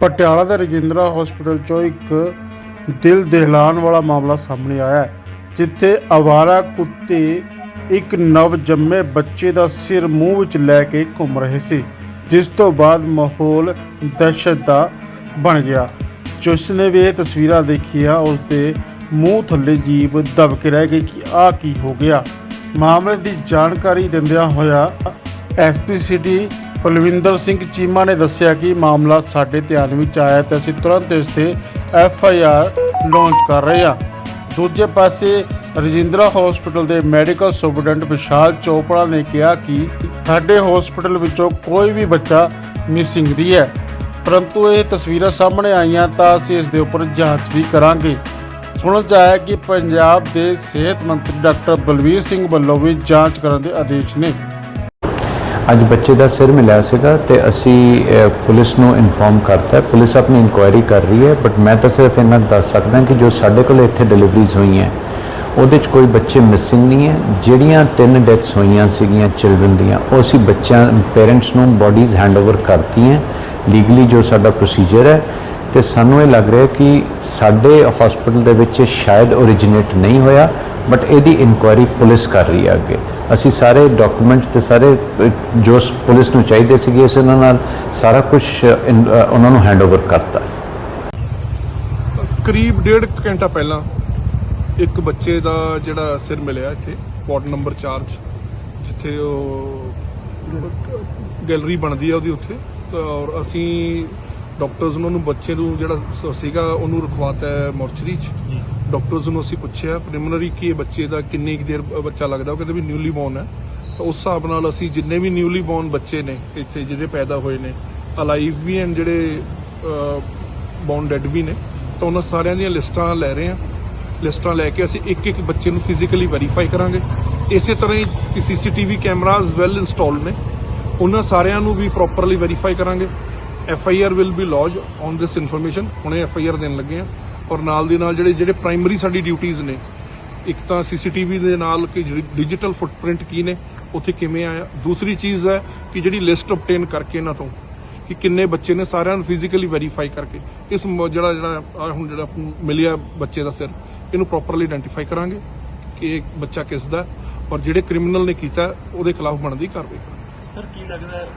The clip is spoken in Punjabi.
ਪਟਿਆਲਾ ਦੇ ਰਜਿੰਦਰਾ ਹਸਪੀਟਲ ਚੋਂ ਇੱਕ ਦਿਲ ਦਹਿਲਾਨ ਵਾਲਾ ਮਾਮਲਾ ਸਾਹਮਣੇ ਆਇਆ ਹੈ, ਜਿੱਥੇ ਅਵਾਰਾ ਕੁੱਤੇ ਇੱਕ ਨਵ ਜੰਮੇ ਬੱਚੇ ਦਾ ਸਿਰ ਮੂੰਹ ਵਿੱਚ ਲੈ ਕੇ ਘੁੰਮ ਰਹੇ ਸੀ, ਜਿਸ ਤੋਂ ਬਾਅਦ ਮਾਹੌਲ ਦਹਿਸ਼ਤ ਦਾ ਬਣ ਗਿਆ। ਜਿਸ ਨੇ ਵੀ ਇਹ ਤਸਵੀਰਾਂ ਦੇਖੀਆਂ, ਉਸ ਦੇ ਮੂੰਹ ਥੱਲੇ ਜੀਭ ਦਬ ਕੇ ਰਹਿ ਗਈ ਕਿ ਆਹ ਕੀ ਹੋ ਗਿਆ? ਮਾਮਲੇ ਦੀ ਜਾਣਕਾਰੀ ਦਿੰਦਿਆਂ ਹੋਇਆ ਐਸਪੀ ਸਿਟੀ ਕੁਲਵਿੰਦਰ ਸਿੰਘ ਚੀਮਾ ਨੇ ਦੱਸਿਆ ਕਿ ਮਾਮਲਾ ਸਾਡੇ ਧਿਆਨ ਵਿੱਚ ਆਇਆ ਤੇ ਅਸੀਂ ਤੁਰੰਤ ਇਸ ਤੇ ਐਫ ਆਈ ਆਰ ਲਾਂਚ ਕਰ ਰਹੇ ਹਾਂ। ਦੂਜੇ ਪਾਸੇ, ਰਜਿੰਦਰਾ ਹਸਪੀਟਲ ਦੇ ਮੈਡੀਕਲ ਸੁਪਰਡੈਂਟ ਵਿਸ਼ਾਲ ਚੋਪੜਾ ਨੇ ਕਿਹਾ ਕਿ ਸਾਡੇ ਹਸਪੀਟਲ ਵਿੱਚੋਂ ਕੋਈ ਵੀ ਬੱਚਾ ਮਿਸਿੰਗ ਨਹੀਂ ਹੈ। ਪਰੰਤੂ ਇਹ ਤਸਵੀਰਾਂ ਸਾਹਮਣੇ ਆਈਆਂ ਤਾਂ ਅਸੀਂ ਇਸ ਦੇ ਉੱਪਰ ਜਾਂਚ ਵੀ ਕਰਾਂਗੇ। ਸੁਣਨ 'ਚ ਆਇਆ ਕਿ ਪੰਜਾਬ ਦੇ ਸਿਹਤ ਮੰਤਰੀ ਡਾਕਟਰ ਬਲਵੀਰ ਸਿੰਘ ਵੱਲੋਂ ਵੀ ਜਾਂਚ ਕਰਨ ਦੇ ਆਦੇਸ਼ ਨੇ। ਅੱਜ ਬੱਚੇ ਦਾ ਸਿਰ ਮਿਲਿਆ ਸੀਗਾ ਤੇ ਅਸੀਂ ਪੁਲਿਸ ਨੂੰ ਇਨਫੋਰਮ ਕਰਤਾ ਪੁਲਿਸ ਆਪਣੀ ਇਨਕੁਆਇਰੀ ਕਰ ਰਹੀ ਹੈ ਬਟ ਮੈਂ ਤਾਂ ਸਿਰਫ ਇਹਨਾਂ ਦੱਸ ਸਕਦਾ ਕਿ ਜੋ ਸਾਡੇ ਕੋਲ ਇੱਥੇ ਡਿਲੀਵਰੀਜ਼ ਹੋਈਆਂ ਉਹਦੇ 'ਚ ਕੋਈ ਬੱਚੇ ਮਿਸਿੰਗ ਨਹੀਂ ਹੈ। ਜਿਹੜੀਆਂ ਤਿੰਨ ਡੈਥਸ ਹੋਈਆਂ ਸੀਗੀਆਂ ਚਿਲਡਰਨ ਦੀਆਂ, ਉਹ ਅਸੀਂ ਬੱਚਿਆਂ ਪੇਰੈਂਟਸ ਨੂੰ ਬੋਡੀਜ਼ ਹੈਂਡਓਵਰ ਕਰਤੀਆਂ ਲੀਗਲੀ ਜੋ ਸਾਡਾ ਪ੍ਰੋਸੀਜਰ ਹੈ, ਤੇ ਸਾਨੂੰ ਇਹ ਲੱਗ ਰਿਹਾ ਕਿ ਸਾਡੇ ਹਸਪੀਟਲ ਦੇ ਵਿੱਚ ਸ਼ਾਇਦ ਓਰੀਜਿਨੇਟ ਨਹੀਂ ਹੋਇਆ ਬਟ ਇਹਦੀ ਇਨਕੁਆਇਰੀ ਪੁਲਿਸ ਕਰ ਰਹੀ ਹੈ ਅੱਗੇ। ਅਸੀਂ ਸਾਰੇ ਡਾਕੂਮੈਂਟਸ ਤੇ ਸਾਰੇ ਜੋ ਪੁਲਿਸ ਨੂੰ ਚਾਹੀਦੇ ਸੀਗੇ ਅਸੀਂ ਉਹਨਾਂ ਨਾਲ ਸਾਰਾ ਕੁਝ ਉਹਨਾਂ ਨੂੰ ਹੈਂਡਓਵਰ ਕਰਤਾ। ਕਰੀਬ ਡੇਢ ਕੁ ਘੰਟਾ ਪਹਿਲਾਂ ਇੱਕ ਬੱਚੇ ਦਾ ਜਿਹੜਾ ਸਿਰ ਮਿਲਿਆ ਇੱਥੇ ਵਾਰਡ ਨੰਬਰ 4 ਚ ਜਿੱਥੇ ਉਹ ਗੈਲਰੀ ਬਣਦੀ ਆ ਉਹਦੀ ਉੱਥੇ। ਤਾਂ ਔਰ ਅਸੀਂ ਡਾਕਟਰਸ ਨੂੰ ਉਹਨੂੰ ਬੱਚੇ ਨੂੰ ਜਿਹੜਾ ਸੀਗਾ ਉਹਨੂੰ ਰਖਵਾਤਾ ਮੋਰਚਰੀ ਚ। ਡਾਕਟਰਸ ਨੂੰ ਅਸੀਂ ਪੁੱਛਿਆ ਪ੍ਰੀਲਿਮਿਨਰੀ ਕਿ ਇਹ ਬੱਚੇ ਦਾ, ਕਿੰਨੀ ਕੁ ਦੇਰ ਬੱਚਾ ਲੱਗਦਾ, ਉਹ ਕਹਿੰਦੇ ਵੀ ਨਿਊਲੀ ਬੋਰਨ ਹੈ। ਤਾਂ ਉਸ ਹਿਸਾਬ ਨਾਲ ਅਸੀਂ ਜਿੰਨੇ ਵੀ ਨਿਊਲੀ ਬੋਰਨ ਬੱਚੇ ਨੇ, ਇੱਥੇ ਜਿਹੜੇ ਪੈਦਾ ਹੋਏ ਨੇ ਅਲਾਈਵ ਵੀ ਐਂਡ ਜਿਹੜੇ ਬੌਨ ਡੈਡ ਵੀ ਨੇ, ਤਾਂ ਉਹਨਾਂ ਸਾਰਿਆਂ ਦੀਆਂ ਲਿਸਟਾਂ ਲੈ ਰਹੇ ਹਾਂ। ਲਿਸਟਾਂ ਲੈ ਕੇ ਅਸੀਂ ਇੱਕ ਇੱਕ ਬੱਚੇ ਨੂੰ ਫਿਜ਼ੀਕਲੀ ਵੈਰੀਫਾਈ ਕਰਾਂਗੇ। ਇਸੇ ਤਰ੍ਹਾਂ ਹੀ ਸੀਸੀਟੀਵੀ ਕੈਮਰਾਜ਼ ਵੈਲ ਇੰਸਟਾਲਡ ਨੇ। ਉਹਨਾਂ ਸਾਰਿਆਂ ਨੂੰ ਵੀ ਪ੍ਰੋਪਰਲੀ ਵੈਰੀਫਾਈ ਕਰਾਂਗੇ। F I R will be lodge on this information ਹੁਣੇ ਐਫ ਆਈ ਆਰ ਦੇਣ ਲੱਗੇ ਆ ਔਰ ਨਾਲ ਦੀ ਨਾਲ ਜਿਹੜੇ ਜਿਹੜੇ ਪ੍ਰਾਇਮਰੀ ਸਾਡੀ ਡਿਊਟੀਆਂ ਨੇ, ਇੱਕ ਤਾਂ ਸੀਸੀਟੀਵੀ ਦੇ ਨਾਲ ਕਿ ਡਿਜੀਟਲ ਫੁੱਟਪ੍ਰਿੰਟ ਕੀ ਨੇ, ਉੱਥੇ ਕਿਵੇਂ ਆਇਆ। ਦੂਸਰੀ ਚੀਜ਼ ਹੈ ਕਿ ਜਿਹੜੀ ਲਿਸਟ ਆਬਟੇਨ ਕਰਕੇ ਇਹਨਾਂ ਤੋਂ, ਕਿ ਕਿੰਨੇ ਬੱਚੇ ਨੇ ਸਾਰਿਆਂ ਨੂੰ ਫਿਜ਼ੀਕਲੀ ਵੈਰੀਫਾਈ ਕਰਕੇ, ਇਸ ਜਿਹੜਾ ਜਿਹੜਾ ਹੁਣ ਜਿਹੜਾ ਮਿਲਿਆ ਬੱਚੇ ਦਾ ਸਿਰ, ਇਹਨੂੰ ਪ੍ਰੋਪਰਲੀ ਆਇਡੈਂਟੀਫਾਈ ਕਰਾਂਗੇ ਕਿ ਇਹ ਬੱਚਾ ਕਿਸ ਦਾ ਔਰ ਜਿਹੜੇ ਕ੍ਰਿਮੀਨਲ ਨੇ ਕੀਤਾ, ਉਹਦੇ ਖਿਲਾਫ ਬਣਦੀ ਕਾਰਵਾਈ ਕਰਾਂਗੇ।